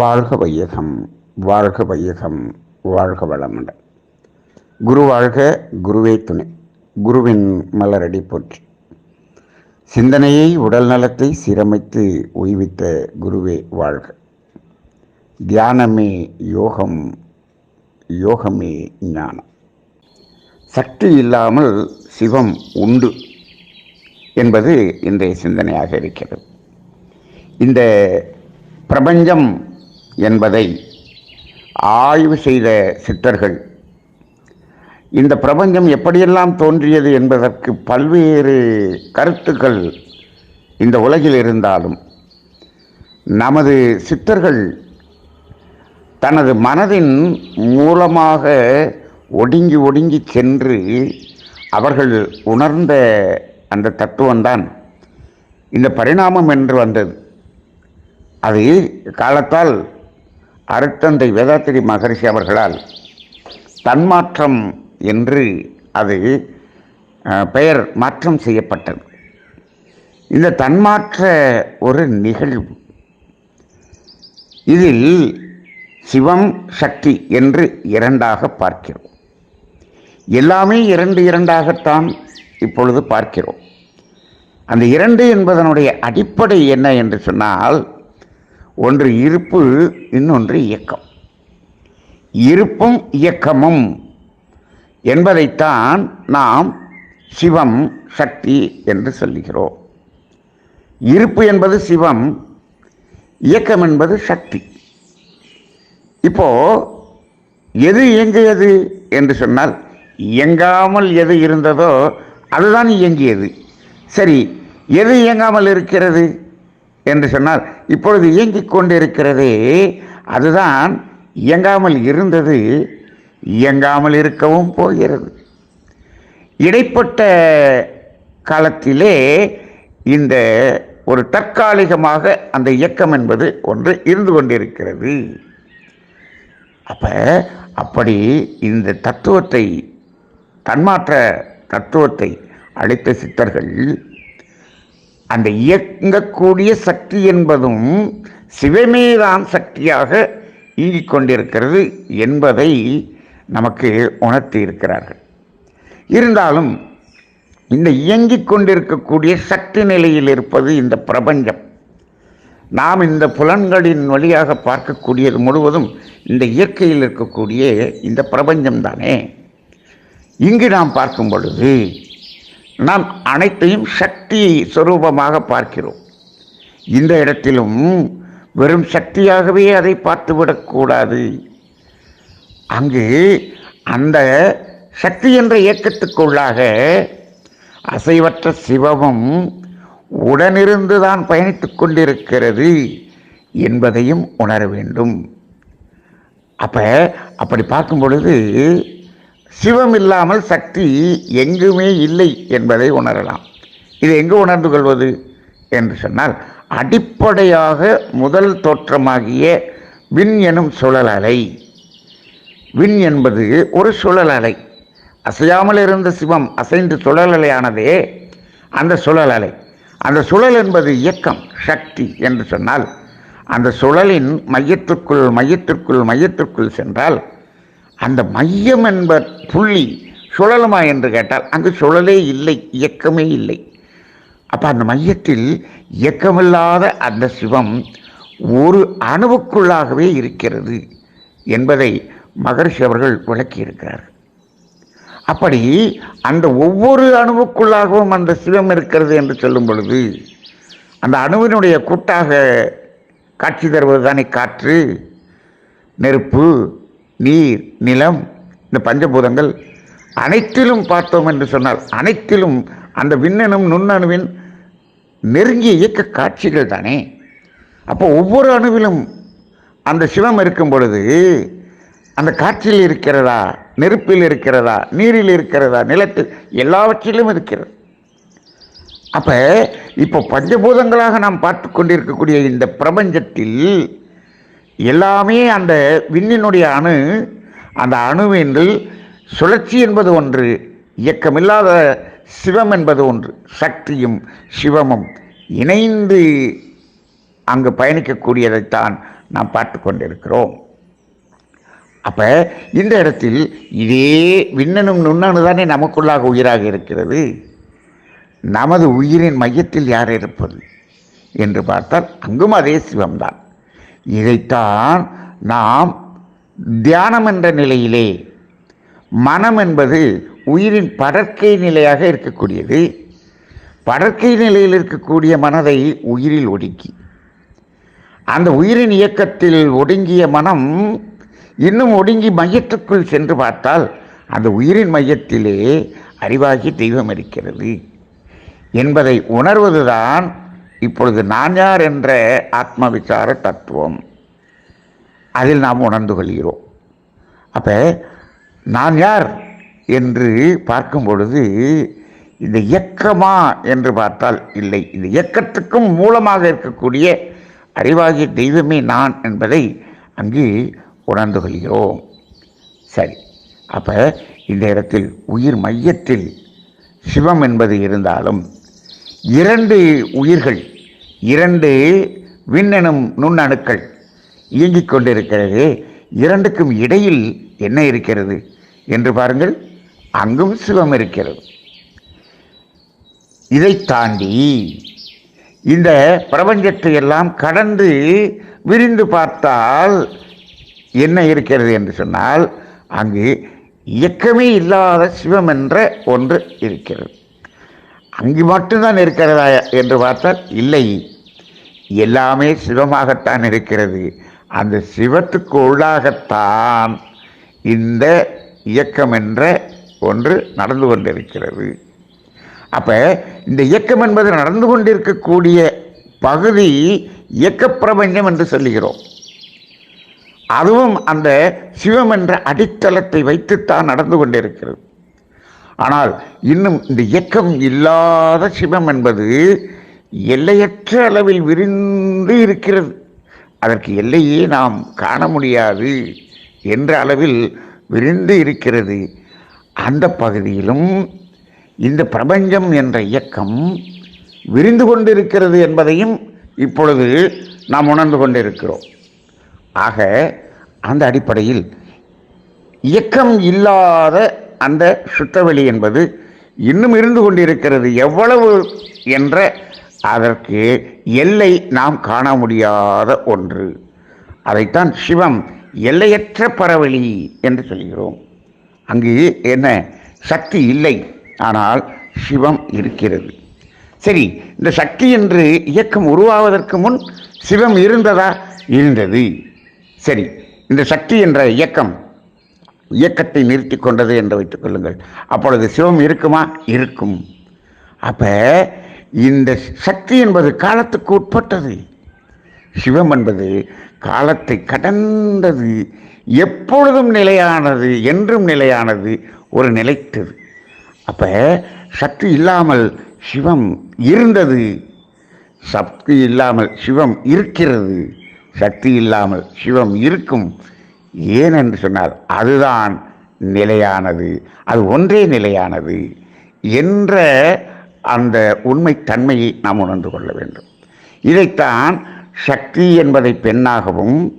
வாழ்க வையகம் வாழ்க வையகம் வாழ்க வளமுடன். குரு வாழ்க குருவே துணை. குருவின் மலரடி போற்றி. சிந்தனையை உடல் நலத்தை சீரமைத்து ஓய்வித்த குருவே வாழ்க. தியானமே யோகம் யோகமே ஞானம். சக்தி இல்லாமல் சிவம் உண்டு என்பது இன்றைய சிந்தனையாக இருக்கிறது. இந்த பிரபஞ்சம் என்பதை ஆய்வு செய்த சித்தர்கள் இந்த பிரபஞ்சம் எப்படியெல்லாம் தோன்றியது என்பதற்கு பல்வேறு கருத்துக்கள் இந்த உலகில் இருந்தாலும் நமது சித்தர்கள் தனது மனதின் மூலமாக ஒடுங்கி ஒடுங்கி சென்று அவர்கள் உணர்ந்த அந்த தத்துவம்தான் இந்த பரிணாமம் என்று வந்தது. அது காலத்தால் அருட்தந்தை வேதாத்திரி மகரிஷி அவர்களால் தன்மாற்றம் என்று அது பெயர் மாற்றம் செய்யப்பட்டது. இந்த தன்மாற்ற ஒரு நிகழ்வு. இதில் சிவம் சக்தி என்று இரண்டாக பார்க்கிறோம். எல்லாமே இரண்டு இரண்டாகத்தான் இப்பொழுது பார்க்கிறோம். அந்த இரண்டு என்பதனுடைய அடிப்படை என்ன என்று சொன்னால் ஒன்று இருப்பு இன்னொன்று இயக்கம். இருப்பும் இயக்கமும் என்பதைத்தான் நாம் சிவம் சக்தி என்று சொல்லுகிறோம். இருப்பு என்பது சிவம் இயக்கம் என்பது சக்தி. இப்போ எது இயங்கியது என்று சொன்னால் இயங்காமல் எது இருந்ததோ அதுதான் இயங்கியது. சரி எது இயங்காமல் இருக்கிறது? என்று சொன்னால் இப்பொழுது இயங்கிக் கொண்டிருக்கிறதே. அதுதான் இயங்காமல் இருந்தது இயங்காமல் இருக்கவும் போகிறது. இடைப்பட்ட காலத்திலே இந்த ஒரு தற்காலிகமாக அந்த இயக்கம் என்பது ஒன்று இருந்து கொண்டிருக்கிறது. அப்போ அப்படி இந்த தத்துவத்தை தன்மாற்ற தத்துவத்தை அளித்த சித்தர்கள் அந்த இயங்கக்கூடிய சக்தி என்பதும் சிவமேதான் சக்தியாக இயங்கிக் கொண்டிருக்கிறது என்பதை நமக்கு உணர்த்தி இருக்கிறார்கள். இருந்தாலும் இந்த இயங்கிக் கொண்டிருக்கக்கூடிய சக்தி நிலையில் இருப்பது இந்த பிரபஞ்சம். நாம் இந்த புலன்களின் வழியாக பார்க்கக்கூடியது முழுவதும் இந்த இயற்கையில் இருக்கக்கூடிய இந்த பிரபஞ்சம் தானே. இங்கு நாம் பார்க்கும் பொழுது நாம் அனைத்தையும் சக்தி சுரூபமாக பார்க்கிறோம். இந்த இடத்திலும் வெறும் சக்தியாகவே அதை பார்த்துவிடக்கூடாது அங்கு அந்த சக்தி என்ற இயக்கத்துக்குள்ளாக அசைவற்ற சிவமும் உடனிருந்து தான் கொண்டிருக்கிறது என்பதையும் உணர வேண்டும். அப்போ அப்படி பார்க்கும் பொழுது சிவம் இல்லாமல் சக்தி எங்குமே இல்லை என்பதை உணரலாம். இது எங்கு உணர்ந்து கொள்வது? என்று சொன்னால் அடிப்படையாக முதல் தோற்றமாகிய விண் எனும் சுழல் அலை. விண் என்பது ஒரு சுழல் அலை. அசையாமல் இருந்த சிவம் அசைந்து சுழல் அலையானதே அந்த சுழல் அலை. அந்த சுழல் என்பது இயக்கம் சக்தி என்று சொன்னால் அந்த சுழலின் மையத்திற்குள் மையத்திற்குள் மையத்திற்குள் சென்றால் அந்த மையம் என்ப புள்ளி சுழலுமா என்று கேட்டால் அங்கு சுழலே இல்லை இயக்கமே இல்லை. அப்போ அந்த மையத்தில் இயக்கமில்லாத அந்த சிவம் ஒரு அணுவுக்குள்ளாகவே இருக்கிறது என்பதை மகர்ஷி அவர்கள் விளக்கியிருக்கிறார் அப்படி அந்த ஒவ்வொரு அணுவுக்குள்ளாகவும் அந்த சிவம் இருக்கிறது என்று சொல்லும் பொழுது அந்த அணுவினுடைய கூட்டாக காட்சி தருவது தானே? காற்று நெருப்பு நீர் நிலம் இந்த பஞ்சபூதங்கள் அனைத்திலும் பார்த்தோம் என்று சொன்னால் அனைத்திலும் அந்த விண்ணனும் நுண்ணணுவின் நெருங்கிய இயக்க காட்சிகள் தானே? அப்போ ஒவ்வொரு அணுவிலும் அந்த சிவம் இருக்கும் பொழுது அந்த காற்றில் இருக்கிறதா நெருப்பில் இருக்கிறதா நீரில் இருக்கிறதா நிலத்தில் எல்லாவற்றிலும் இருக்கிறது. அப்போ இப்போ பஞ்சபூதங்களாக நாம் பார்த்து கொண்டிருக்கக்கூடிய இந்த பிரபஞ்சத்தில் எல்லாமே அந்த விண்ணினுடைய அணு அந்த அணுவென்றில் சுழற்சி என்பது ஒன்று இயக்கமில்லாத சிவம் என்பது ஒன்று சக்தியும் சிவமும் இணைந்து அங்கு பயணிக்கக்கூடியதைத்தான் நாம் பார்த்து கொண்டிருக்கிறோம். அப்போ இந்த இடத்தில் இதே விண்ணனும் நுண்ணனு தானே நமக்குள்ளாக உயிராக இருக்கிறது. நமது உயிரின் மையத்தில் யார் இருப்பது என்று பார்த்தால் அங்கும் அதே சிவம்தான். இதைத்தான் நாம் தியானம் என்ற நிலையிலே மனம் என்பது உயிரின் படற்கை நிலையாக இருக்கக்கூடியது. படற்கை நிலையில் இருக்கக்கூடிய மனதை உயிரில் ஒடுக்கி அந்த உயிரின் இயக்கத்தில் ஒடுங்கிய மனம் இன்னும் ஒடுங்கி மையத்துக்குள் சென்று பார்த்தால் அந்த உயிரின் மையத்திலே அறிவாகி தெய்வம் இருக்கிறது என்பதை உணர்வதுதான் இப்பொழுது நான் யார் என்ற ஆத்ம விசார தத்துவம் அதில் நாம் உணர்ந்து கொள்கிறோம். அப்போ நான் யார் என்று பார்க்கும் பொழுது இந்த இயக்கமா என்று பார்த்தால் இல்லை. இந்த இயக்கத்துக்கும் மூலமாக இருக்கக்கூடிய அறிவாகிய தெய்வமே நான் என்பதை அங்கு உணர்ந்து கொள்கிறோம். சரி. அப்போ இந்த இடத்தில் உயிர் மையத்தில் சிவம் என்பது இருந்தாலும் இரண்டு உயிர்கள் இரண்டு விண்ணெனும் நுண்ணணுக்கள் இயங்கிக் கொண்டிருக்கிறது. இரண்டுக்கும் இடையில் என்ன இருக்கிறது என்று பாருங்கள். அங்கும் சிவம் இருக்கிறது. இதை தாண்டி இந்த பிரபஞ்சத்தை எல்லாம் கடந்து விரிந்து பார்த்தால் என்ன இருக்கிறது என்று சொன்னால் அங்கு இயக்கமே இல்லாத சிவம் என்ற ஒன்று இருக்கிறது. அங்கு மட்டும்தான் இருக்கிறதா என்று பார்த்தால் இல்லை. எல்லாமே சிவமாகத்தான் இருக்கிறது. அந்த சிவத்துக்கு உள்ளாகத்தான் இந்த இயக்கம் என்ற ஒன்று நடந்து கொண்டிருக்கிறது. அப்போ இந்த இயக்கம் என்பது நடந்து கொண்டிருக்கக்கூடிய பகுதி இயக்க பிரபஞ்சம் என்று சொல்லுகிறோம். அதுவும் அந்த சிவம் என்ற அடித்தளத்தை வைத்துத்தான் நடந்து கொண்டிருக்கிறது. ஆனால் இன்னும் இந்த இயக்கம் இல்லாத சிவம் என்பது எல்லையற்ற அளவில் விரிந்து இருக்கிறது. அதற்கு எல்லையே நாம் காண முடியாது என்ற அளவில் விரிந்து இருக்கிறது. அந்த பகுதியிலும் இந்த பிரபஞ்சம் என்ற இயக்கம் விரிந்து கொண்டிருக்கிறது என்பதையும் இப்பொழுது நாம் உணர்ந்து கொண்டிருக்கிறோம். ஆக அந்த அடிப்படையில் இயக்கம் இல்லாத அந்த சுத்தவெளி என்பது இன்னும் இருந்து கொண்டிருக்கிறது எவ்வளவு என்ற அதற்கு எல்லை நாம் காண முடியாத ஒன்று. அதைத்தான் சிவம் எல்லையற்ற பரவெளி என்று சொல்கிறோம். அங்கு என்ன? சக்தி இல்லை. ஆனால் சிவம் இருக்கிறது. சரி இந்த சக்தி என்று இயக்கம் உருவாவதற்கு முன் சிவம் இருந்ததா? இருந்தது. சரி இந்த சக்தி என்ற இயக்கம் இயக்கத்தை நிறுத்தி கொண்டது என்று வைத்துக் கொள்ளுங்கள். அப்பொழுது சிவம் இருக்குமா? இருக்கும். அப்போ இந்த சக்தி என்பது காலத்துக்கு உட்பட்டது. சிவம் என்பது காலத்தை கடந்தது. எப்பொழுதும் நிலையானது என்றும் நிலையானது ஒரு நிலைத்தது. அப்போ சக்தி இல்லாமல் சிவம் இருந்தது. சக்தி இல்லாமல் சிவம் இருக்கிறது. சக்தி இல்லாமல் சிவம் இருக்கும். ஏன் என்று சொன்னால் அதுதான் நிலையானது. அது ஒன்றே நிலையானது என்ற அந்த உண்மை தன்மையை நாம் உணர்ந்து கொள்ள வேண்டும். இதைத்தான் சக்தி என்பதை பெண்ணாகவும்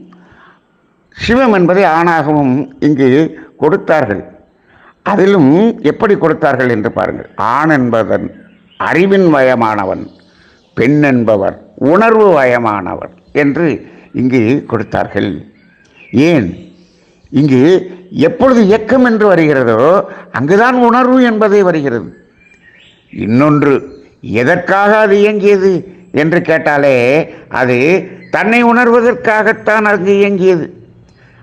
சிவம் என்பதை ஆணாகவும் இங்கு கொடுத்தார்கள். அதிலும் எப்படி கொடுத்தார்கள் என்று பாருங்கள். ஆண் என்பதன் அறிவின் வயமானவன் பெண் என்பவர் உணர்வு வயமானவர் என்று இங்கு கொடுத்தார்கள். ஏன்? இங்கு எப்பொழுது இயக்கம் என்று வருகிறதோ அங்குதான் உணர்வு என்பதே வருகிறது. இன்னொன்று எதற்காக அது இயங்கியது என்று கேட்டாலே அது தன்னை உணர்வதற்காகத்தான் அது இயங்கியது.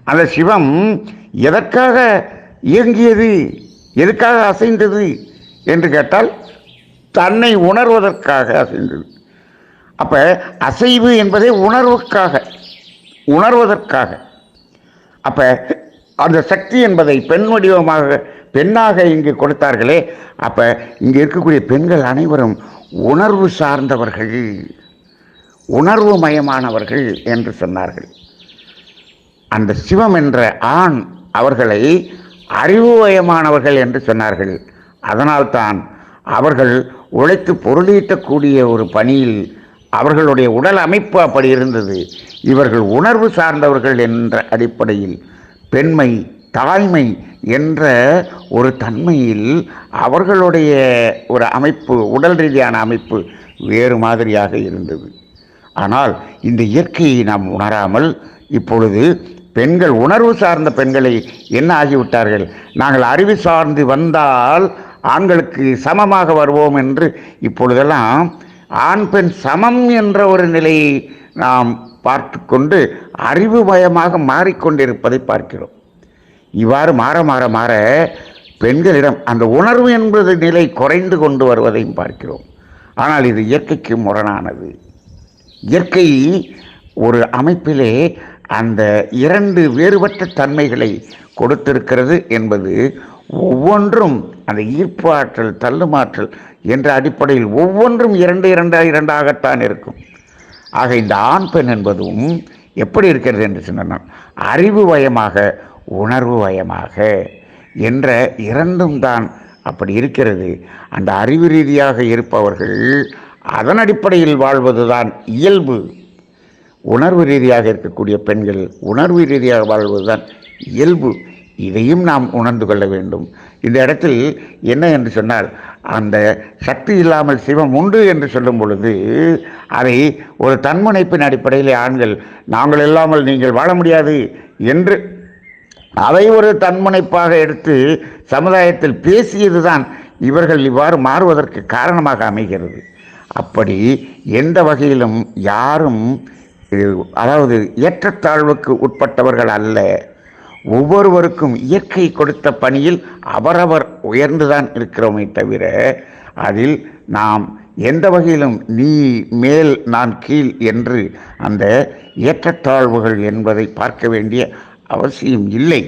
அந்த சிவம் எதற்காக இயங்கியது? எதுக்காக அசைந்தது என்று கேட்டால் தன்னை உணர்வதற்காக அசைந்தது. அப்போ அசைவு என்பதே உணர்வுக்காக உணர்வதற்காக. அப்ப அந்த சக்தி என்பதை பெண் வடிவமாக பெண்ணாக இங்கு கொடுத்தார்களே அப்ப இங்க இருக்கக்கூடிய பெண்கள் அனைவரும் உணர்வு சார்ந்தவர்கள் உணர்வு மயமானவர்கள் என்று சொன்னார்கள். அந்த சிவம் என்ற ஆண் அவர்களை அறிவுமயமானவர்கள் என்று சொன்னார்கள். அதனால்தான் அவர்கள் உழைத்து பொருளீட்டக்கூடிய ஒரு பணியில் அவர்களுடைய உடல் அமைப்பு அப்படி இருந்தது. இவர்கள் உணர்வு சார்ந்தவர்கள் என்ற அடிப்படையில் பெண்மை தாய்மை என்ற ஒரு தன்மையில் அவர்களுடைய ஒரு அமைப்பு உடல் ரீதியான அமைப்பு வேறு மாதிரியாக இருந்தது. ஆனால் இந்த இயற்கையை நாம் உணராமல் இப்பொழுது பெண்கள் உணர்வு சார்ந்த பெண்களை என்ன ஆகிவிட்டார்கள்? நாங்கள் அறிவு சார்ந்து வந்தால் ஆண்களுக்கு சமமாக வருவோம் என்று இப்பொழுதெல்லாம் ஆண் பெண் சமம் என்ற ஒரு நிலையை நாம் பார்த்து கொண்டு அறிவு பயமாக மாறிக்கொண்டிருப்பதை பார்க்கிறோம். இவ்வாறு மாற மாற மாற பெண்களிடம் அந்த உணர்வு என்பது நிலை குறைந்து கொண்டு வருவதையும் பார்க்கிறோம். ஆனால் இது இயற்கைக்கு முரணானது. இயற்கை ஒரு அமைப்பிலே அந்த இரண்டு வேறுபட்ட தன்மைகளை கொடுத்திருக்கிறது என்பது ஒவ்வொன்றும் அந்த ஈர்ப்பு ஆற்றல் தள்ளுமாற்றல் என்ற அடிப்படையில் ஒவ்வொன்றும் இரண்டு இரண்டாக இரண்டாகத்தான் இருக்கும். ஆக இந்த ஆண் பெண் என்பதும் எப்படி இருக்கிறது என்று சொன்னால் அறிவு வயமாக உணர்வு வயமாக என்ற இரண்டும் தான் அப்படி இருக்கிறது. அந்த அறிவு ரீதியாக இருப்பவர்கள் அதன் அடிப்படையில் வாழ்வதுதான் இயல்பு. உணர்வு ரீதியாக இருக்கக்கூடிய பெண்கள் உணர்வு ரீதியாக வாழ்வதுதான் இயல்பு. இதையும் நாம் உணர்ந்து கொள்ள வேண்டும். இந்த இடத்தில் என்ன என்று சொன்னால் அந்த சக்தி இல்லாமல் சிவம் உண்டு என்று சொல்லும் பொழுது அதை ஒரு தன்முனைப்பின் அடிப்படையில் ஆண்கள் நாங்கள் இல்லாமல் நீங்கள் வாழ முடியாது என்று அதை ஒரு தன்முனைப்பாக எடுத்து சமுதாயத்தில் பேசியதுதான் இவர்கள் இவ்வாறு மாறுவதற்கு காரணமாக அமைகிறது. அப்படி எந்த வகையிலும் யாரும் அதாவது ஏற்றத்தாழ்வுக்கு உட்பட்டவர்கள் அல்ல. ஒவ்வொருவருக்கும் இயற்கை கொடுத்த பணியில் அவரவர் உயர்ந்துதான் இருக்கிறோமே தவிர அதில் நாம் எந்த வகையிலும் நீ மேல் நான் கீழ் என்று அந்த ஏற்றத்தாழ்வுகள் என்பதை பார்க்க வேண்டிய அவசியம் இல்லை.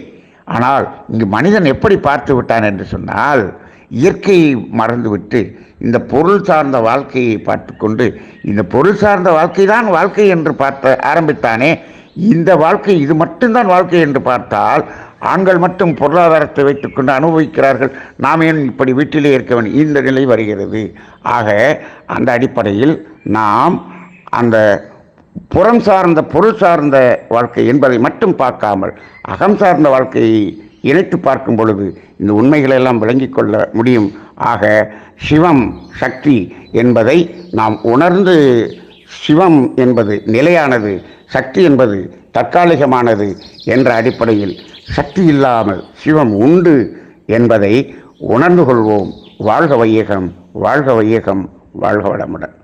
ஆனால் இங்கு மனிதன் எப்படி பார்த்து விட்டான் என்று சொன்னால் இயற்கையை மறந்துவிட்டு இந்த பொருள் சார்ந்த வாழ்க்கையை பார்த்து கொண்டு இந்த பொருள் சார்ந்த வாழ்க்கை தான் வாழ்க்கை என்று பார்த்த ஆரம்பித்தானே இந்த வாழ்க்கை இது மட்டும்தான் வாழ்க்கை என்று பார்த்தால் ஆண்கள் மட்டும் பொருளாதாரத்தை வைத்துக்கொண்டு அனுபவிக்கிறார்கள். நாம் ஏன் இப்படி வீட்டிலே இருக்க வேண்டும்? இந்த நிலை வருகிறது. ஆக அந்த அடிப்படையில் நாம் அந்த புறம் சார்ந்த பொருள் சார்ந்த வாழ்க்கை என்பதை மட்டும் பார்க்காமல் அகம் சார்ந்த வாழ்க்கையை இணைத்து பார்க்கும் பொழுது இந்த உண்மைகளை எல்லாம் விளங்கிக் கொள்ள முடியும். ஆக சிவம் சக்தி என்பதை நாம் உணர்ந்து சிவம் என்பது நிலையானது. சக்தி என்பது தற்காலிகமானது என்ற அடிப்படையில் சக்தி இல்லாமல் சிவம் உண்டு என்பதை உணர்ந்து கொள்வோம். வாழ்க வையகம் வாழ்க வையகம் வாழ்க வளமுடன்.